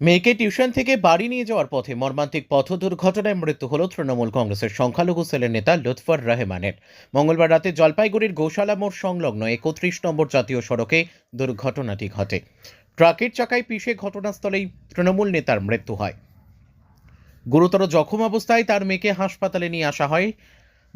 মেয়েকে টিউশন থেকে বাড়ি নিয়ে যাওয়ার পথে মর্মান্তিক পথ দুর্ঘটনায় মৃত্যু হল তৃণমূল কংগ্রেসের সংখ্যালঘু সেলের নেতা লুৎফর রহমানের। মঙ্গলবার রাতে জলপাইগুড়ির গৌশালা মোড় সংলগ্ন একত্রিশ নম্বর জাতীয় সড়কে দুর্ঘটনাটি ঘটে। ট্রাকের চাকায় পিষে ঘটনাস্থলেই তৃণমূল নেতার মৃত্যু হয়। গুরুতর জখম অবস্থায় তার মেয়েকে হাসপাতালে নিয়ে আসা হয়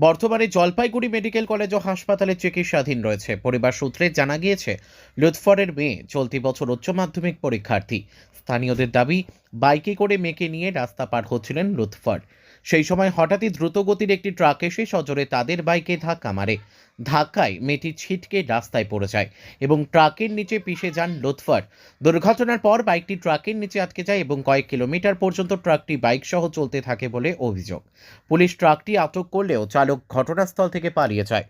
বর্তমানে জলপাইগুড়ি মেডিকেল কলেজ ও হাসপাতালে চিকিৎসাধীন রয়েছে। পরিবার সূত্রে জানা গিয়েছে, লুৎফরের মেয়ে চলতি বছর উচ্চ মাধ্যমিক পরীক্ষার্থী। স্থানীয়দের দাবি, বাইকে করে মেয়েকে নিয়ে রাস্তা পার হচ্ছিলেন লুৎফর। সেই সময় হঠাৎই দ্রুতগতির একটি ট্রাক এসে সজোরে তাদের বাইকে ধাক্কা মারে। ধাক্কায় মেয়েটি ছিটকে রাস্তায় পড়ে যায় এবং ট্রাকের নিচে পিষে যান লুৎফর। দুর্ঘটনার পর বাইকটি ট্রাকের নিচে আটকে যায় এবং কয়েক কিলোমিটার পর্যন্ত ট্রাকটি বাইক সহ চলতে থাকে বলে অভিযোগ। পুলিশ ট্রাকটি আটক করলেও চালক ঘটনাস্থল থেকে পালিয়ে যায়।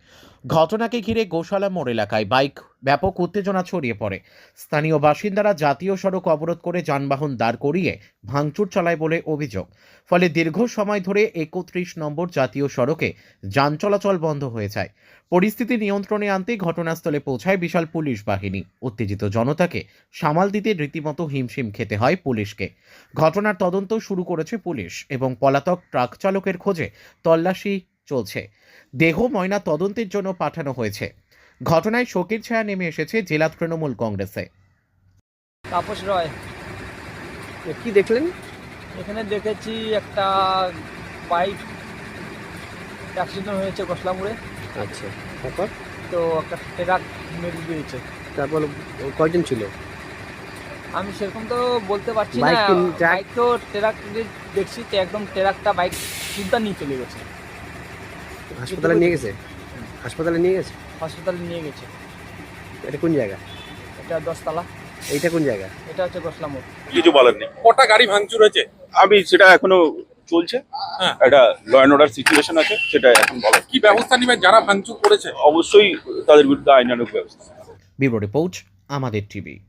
ঘটনাকে ঘিরে গোশালা মোড় এলাকায় বাইক ব্যাপক উত্তেজনা ছড়িয়ে পড়ে। স্থানীয় বাসিন্দারা জাতীয় সড়ক অবরোধ করে যানবাহন দাঁড় করিয়ে ভাঙচুর চালায় বলে অভিযোগ। ফলে দীর্ঘ সময় ধরে একত্রিশ নম্বর জাতীয় সড়কে যান চলাচল বন্ধ হয়ে যায়। পরিস্থিতি নিয়ন্ত্রণে আনতে ঘটনাস্থলে পৌঁছায় বিশাল পুলিশ বাহিনী। উত্তেজিত জনতাকে সামাল দিতে রীতিমতো হিমশিম খেতে হয় পুলিশকে। ঘটনার তদন্ত শুরু করেছে পুলিশ এবং পলাতক ট্রাক চালকের খোঁজে তল্লাশি চলছে। দেহ ময়না তদন্তের জন্য পাঠানো হয়েছে। ঘটনায় শোকের ছায়া নেমে এসেছে জেলা তৃণমূল কংগ্রেসে। তাপস রয় কি দেখলেন? এখানে দেখেছি একটা বাইক অ্যাক্সিডেন্ট হয়েছে গোসলামুড়ে আচ্ছা তারপর? তো একটা ট্রাক মেরে দিয়েছে। তারপর কয়জন ছিল? আমি সেরকম তো বলতে পারছি না। বাইক তো ট্রাক দেখছি তো একদম ট্রাকটা বাইক সুদ্ধা নিয়ে চলে গেছে। হাসপাতালে নিয়ে গেছে? হাসপাতালে নিয়ে গেছে? হাসপাতালে নিয়ে গেছে। এটা কোন জায়গা? এটা দশতলা। এইটা কোন জায়গা? এটা হচ্ছে গোসলামুড় কিছু বলার নেই। কটা গাড়ি ভাঙচুর হয়েছে? আমি সেটা এখনও চলছে। হ্যাঁ। একটা ল অ্যান্ড অর্ডার সিচুয়েশন আছে সেটা এখন বলা কি ব্যবস্থা নেবেন যারা ভাঙচুর করেছে? অবশ্যই তাদের বিরুদ্ধে আইনানুগ ব্যবস্থা। ব্যুরো রিপোর্ট আমাদের টিভি।